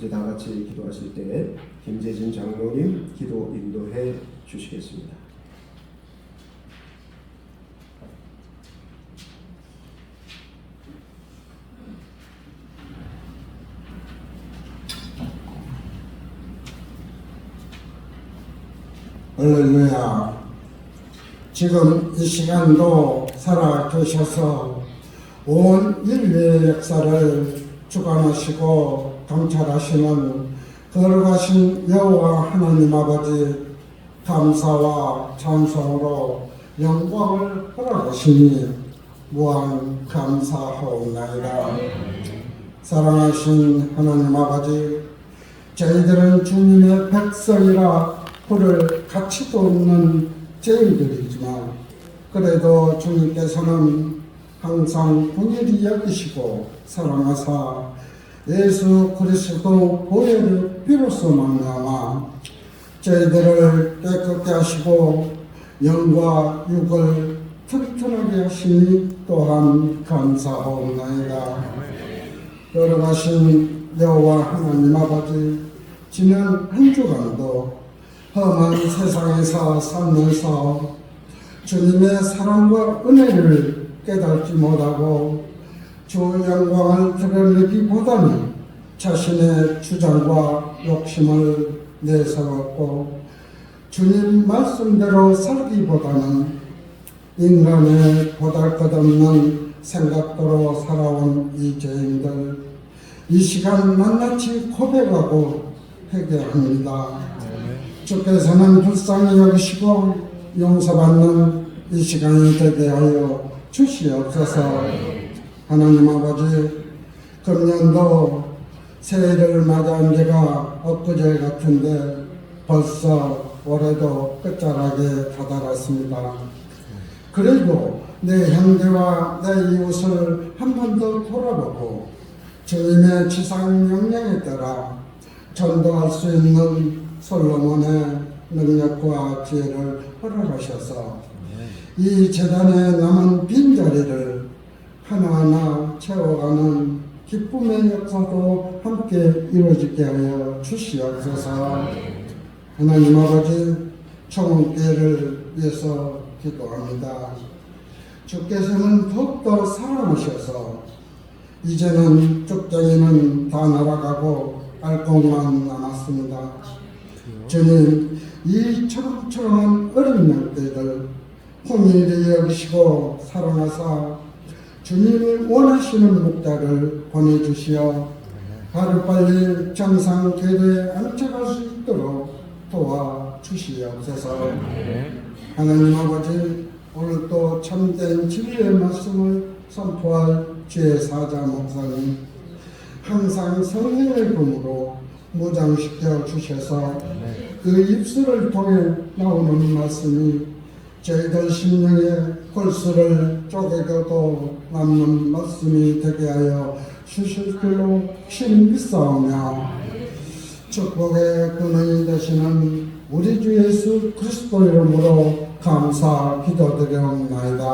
이제 다 같이 기도하실 때 김재진 장로님 기도 인도해 주시겠습니다. 할렐루야. 지금 이 시간도 살아 계셔서 온 인류의 역사를 주관하시고 감찰하시는 거룩하신 여호와 하나님 아버지 감사와 찬송으로 영광을 허락하시니 무한 감사하옵나이다. 사랑하신 하나님 아버지 저희들은 주님의 백성이라 부를 가치도 없는 죄인들이지만 그래도 주님께서는 항상 긍휼히 여기시고 사랑하사 예수 그리스도 보혈을 비로소 말미암아 저희들을 깨끗게 하시고 영과 육을 튼튼하게 하시니 또한 감사하옵나이다. 걸어가신 여호와 하나님 아버지 지난 한 주간도 험한 세상에서 살면서 주님의 사랑과 은혜를 깨닫지 못하고 주 영광을 드러내기 보다는 자신의 주장과 욕심을 내세웠고 주님 말씀대로 살기보다는 인간의 보잘것없는 생각대로 살아온 이 죄인들 이 시간 낱낱이 고백하고 회개합니다. 주께서는 불쌍히 여기시고 용서받는 이 시간이 되게 하여 주시옵소서. 하나님 아버지 금년도 새해를 맞이한 지가 엊그제 같은데 벌써 올해도 끝자락에 다다랐습니다. 그리고 내 형제와 내 이웃을 한 번 더 돌아보고 주님의 지상 명령에 따라 전도할 수 있는 솔로몬의 능력과 지혜를 허락하셔서 이 재단에 남은 빈자리를 하나하나 채워가는 기쁨의 역사도 함께 이루어지게 하여 주시옵소서 하나님 아버지 총계를 위해서 기도합니다. 주께서는 더욱더 사랑하셔서 이제는 쪽정이는 다 날아가고 알곡만 남았습니다. 주님 이 초롱초롱한 어린 양떼들 홍일이 여기시고 사랑하사 주님이 원하시는 목자를 보내주시어 하루빨리 정상 계례에 안착할 수 있도록 도와주시옵소서. 하나님 아버지 오늘도 참된 진리의 말씀을 선포할 주의 사자 목사님 항상 성령의 금으로 무장시켜 주셔서 그 입술을 통해 나오는 말씀이 저희들 심령의 골수를 쪼개겨도 남는 말씀이 되게 하여 주실 줄로 신 믿사오며 축복의 근원이 되시는 우리 주 예수 그리스도 이름으로 감사 기도드리옵나이다.